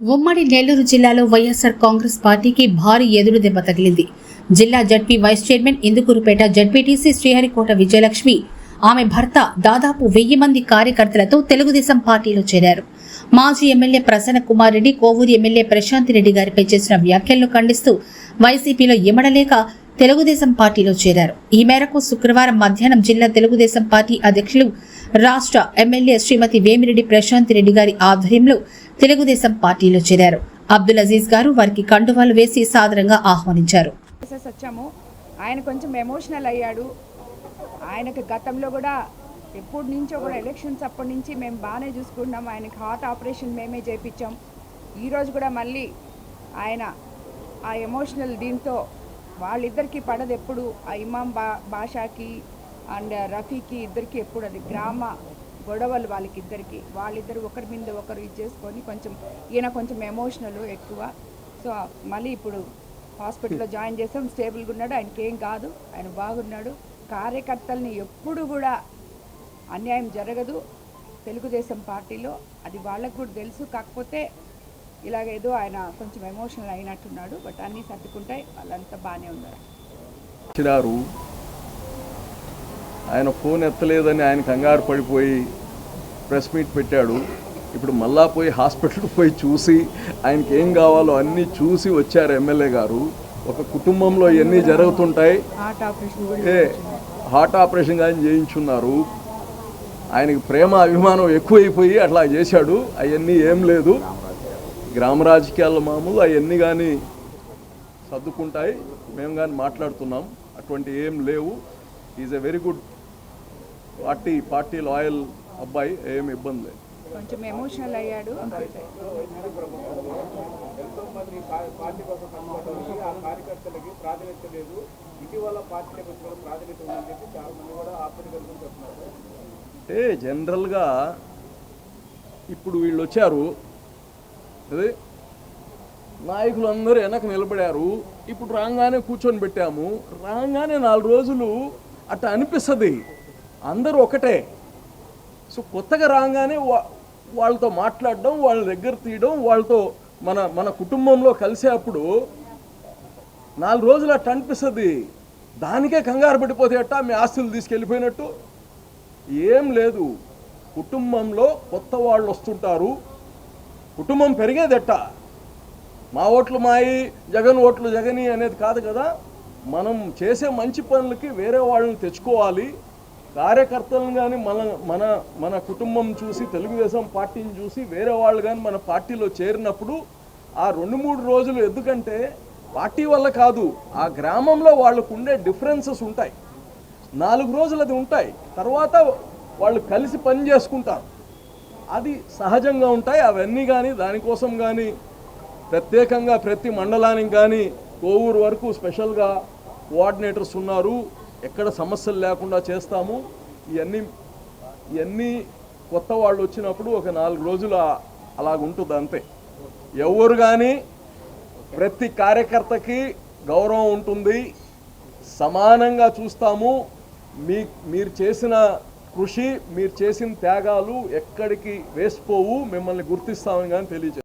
ఉమ్మడి నెల్లూరు జిల్లాలో వైఎస్ఆర్ కాంగ్రెస్ పార్టీకి భారీ ఎదురు దెబ్బ తగిలింది. జిల్లా ZP vice chairman Indukurupeta ZPTC Sriharikota Vijayalakshmi ఆమె భర్త దాదాపు వెయ్యి మంది కార్యకర్తలతో తెలుగుదేశం పార్టీలో చేరారు. మాజీ ఎమ్మెల్యే ప్రసన్న కుమార్ రెడ్డి కోవూరు ఎమ్మెల్యే ప్రశాంత్ రెడ్డి గారిపై చేసిన వ్యాఖ్యలను ఖండిస్తూ వైసీపీలో ఇమడలేక తెలుగుదేశం పార్టీలో చేరారు. ఈ మేరకు శుక్రవారం మధ్యాహ్నం జిల్లా తెలుగుదేశం పార్టీ అధ్యక్షులు రాష్ట్ర ఎమ్మెల్యే శ్రీమతి వేమిరెడ్డి ప్రశాంత్ రెడ్డి గారి ఆధ్వర్యంలో తెలుగుదేశం పార్టీలో చేరారు. అబ్దుల్ అజీజ్ గారు వారికి కండువాలు వేసి సాదరంగా ఆహ్వానించారు. వచ్చాము ఆయన కొంచెం ఎమోషనల్ అయ్యాడు. ఆయనకు గతంలో కూడా ఎప్పటి నుంచో కూడా ఎలక్షన్స్ అప్పటి నుంచి మేము బాగానే చూసుకుంటున్నాం. ఆయనకి హార్ట్ ఆపరేషన్ మేమే చేయించాం ఈరోజు కూడా మళ్ళీ ఆయన ఆ ఎమోషనల్ దీంతో వాళ్ళిద్దరికీ పడదు ఎప్పుడు. ఆ ఇమాం బా బాషాకి అండ్ రఫీకి ఇద్దరికి ఎప్పుడు అది గ్రామ గొడవలు వాళ్ళకి ఇద్దరికి వాళ్ళిద్దరు ఒకరి మీద ఒకరు ఇది చేసుకొని కొంచెం ఈయన కొంచెం ఎమోషనల్ ఎక్కువ. సో మళ్ళీ ఇప్పుడు హాస్పిటల్లో జాయిన్ చేసాం స్టేబుల్గా ఉన్నాడు ఆయనకి ఏం కాదు ఆయన బాగున్నాడు. కార్యకర్తల్ని ఎప్పుడు కూడా అన్యాయం జరగదు. తెలుగుదేశం పార్టీలో అది వాళ్ళకు కూడా తెలుసు. కాకపోతే ఇలాగేదో ఆయన కొంచెం ఎమోషనల్ అయినట్టున్నాడు. బట్ అన్నీ సర్దుకుంటాయి. వాళ్ళంతా బాగానే ఉన్నారు. ఆయన ఫోన్ ఎత్తలేదని ఆయన కంగారు పడిపోయి ప్రెస్ మీట్ పెట్టాడు. ఇప్పుడు మళ్ళా పోయి హాస్పిటల్కి పోయి చూసి ఆయనకి ఏం కావాలో అన్నీ చూసి వచ్చారు ఎమ్మెల్యే గారు. ఒక కుటుంబంలో ఇవన్నీ జరుగుతుంటాయి. ఏ హార్ట్ ఆపరేషన్ కానీ చేయించున్నారు. ఆయనకి ప్రేమ అభిమానం ఎక్కువైపోయి అట్లా చేశాడు. అవన్నీ ఏం లేదు. గ్రామ రాజకీయాల మామూలు అవన్నీ కానీ సర్దుకుంటాయి. మేము కానీ మాట్లాడుతున్నాం. అటువంటి ఏం లేవు. Is a very good party party loyal అబ్బాయి ఏం ఇబ్బంది. లేదు కొంచెం ఎమోషనల్ అయ్యాడు. అంటే జనరల్గా ఇప్పుడు వీళ్ళు వచ్చారు అదే నాయకులు అందరూ వెనక నిలబడారు. ఇప్పుడు రాగానే కూర్చొని పెట్టాము. రాగానే నాలుగు రోజులు అట్లా అనిపిస్తుంది. అందరూ ఒకటే. సో కొత్తగా రాగానే వా వాళ్ళతో మాట్లాడడం వాళ్ళ దగ్గర తీయడం వాళ్ళతో మన మన కుటుంబంలో కలిసే అప్పుడు నాలుగు రోజులు అట్ట అనిపిస్తుంది. దానికే కంగారు పడిపోతే అట్టా మీ ఆస్తులు తీసుకెళ్ళిపోయినట్టు. ఏం లేదు. కుటుంబంలో కొత్త వాళ్ళు వస్తుంటారు. కుటుంబం పెరిగేదెట్ట మా ఓట్లు మాయి జగన్ ఓట్లు జగని అనేది కాదు కదా. మనం చేసే మంచి పనులకి వేరే వాళ్ళని తెచ్చుకోవాలి. కార్యకర్తలను కానీ మన మన మన కుటుంబం చూసి తెలుగుదేశం పార్టీని చూసి వేరే వాళ్ళు కానీ మన పార్టీలో చేరినప్పుడు ఆ రెండు మూడు రోజులు ఎందుకంటే పార్టీ వల్ల కాదు ఆ గ్రామంలో వాళ్ళకు ఉండే డిఫరెన్సెస్ ఉంటాయి. నాలుగు రోజులు అది ఉంటాయి. తర్వాత వాళ్ళు కలిసి పని చేసుకుంటారు. అది సహజంగా ఉంటాయి. అవన్నీ కానీ దానికోసం కానీ ప్రత్యేకంగా ప్రతి మండలానికి కానీ కోవూరు వరకు స్పెషల్గా కోఆర్డినేటర్స్ ఉన్నారు. ఎక్కడ సమస్యలు లేకుండా చేస్తాము. ఇవన్నీ ఇవన్నీ కొత్త వాళ్ళు వచ్చినప్పుడు ఒక నాలుగు రోజులు అలాగుంటుంది అంతే. ఎవరు కానీ ప్రతి కార్యకర్తకి గౌరవం ఉంటుంది. సమానంగా చూస్తాము. మీ మీరు చేసిన కృషి మీరు చేసిన త్యాగాలు ఎక్కడికి వేసిపోవు. మిమ్మల్ని గుర్తిస్తామని కానీ తెలియజేస్తాం